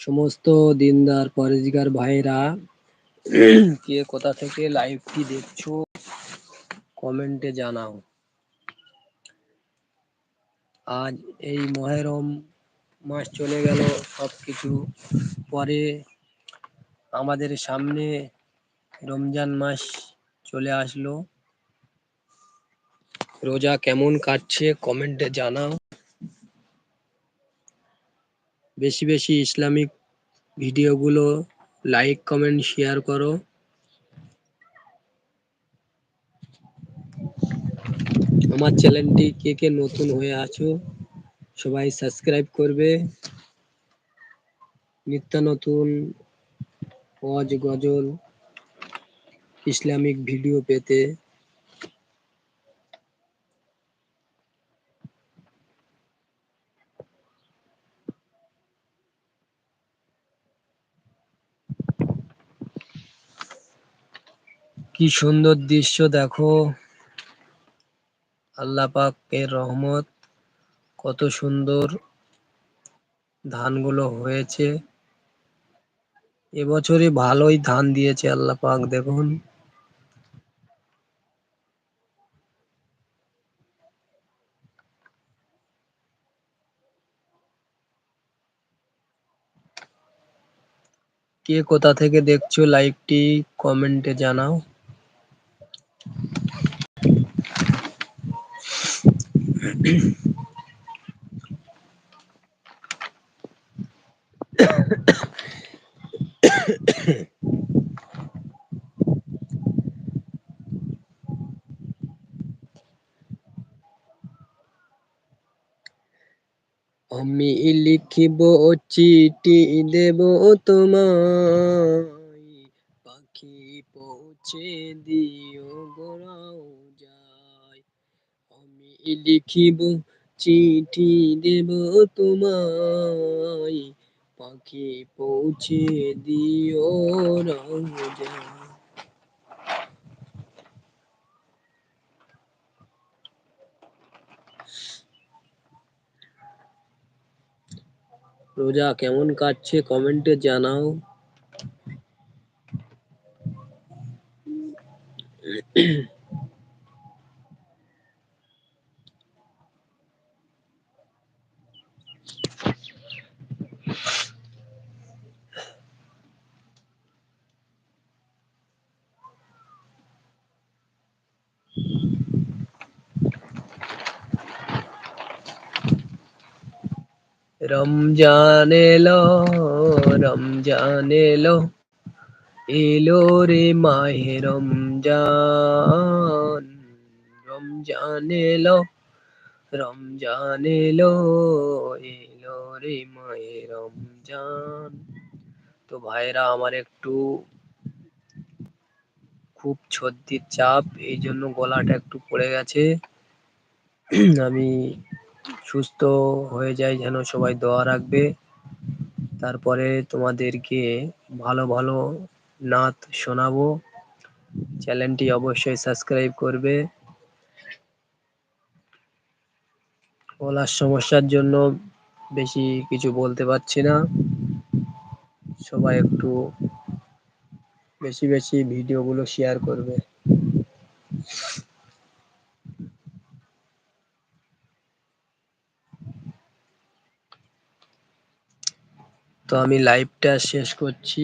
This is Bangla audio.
সমস্ত দিনদার পরেজগার ভাইরা, কে কোথা থেকে লাইভটি দেখছ কমেন্টে জানাও। আজ এই মহেরম মাস চলে গেল, সবকিছু পরে আমাদের সামনে রমজান মাস চলে আসলো। রোজা কেমন কাটছে কমেন্টে জানাও। বেশি বেশি ইসলামিক ভিডিওগুলো লাইক কমেন্ট শেয়ার করো। আমার চ্যানেলটি কে কে নতুন হয়ে আছো, সবাই সাবস্ক্রাইব করবে। নিত্য নতুন ওয়াজ গজল ইসলামিক ভিডিও পেতে। কি সুন্দর দৃশ্য দেখো। আল্লাহ পাকের রহমত, কত সুন্দর ধানগুলো হয়েছে। এবছরে ভালোই ধান দিয়েছে আল্লাহ পাক, দেখুন। কে কোথা থেকে দেখছ লাইভটি কমেন্টে জানাও। আমি লিখিব চিঠি দেব পাখি পৌঁছে দিও গোড়াও যায় আমি লিখিব, চিঠি দেব তোমায়। পাখি পৌঁছে দিও যায় রোজা কেমন কাটছে কমেন্টে জানাও। রমজান এলো রমজান এলো এলো রে মাহে রমজান রমজান এলো রমজান এলো এলো রে মাহে রমজান। তো ভাইরা আমার একটু খুব সর্দির চাপ, এই জন্য গলাটা একটু পড়ে গেছে। আমি সুস্থ হয়ে যাই, যেন সবাই দোয়া রাখবে। তারপরে তোমাদেরকে ভালো ভালো নাত শোনাবো। চ্যানেলটি অবশ্যই সাবস্ক্রাইব করবে। গলার সমস্যার জন্য বেশি কিছু বলতে পারছি না। সবাই একটু বেশি বেশি ভিডিওগুলো শেয়ার করবে। তো আমি লাইভটা শেষ করছি।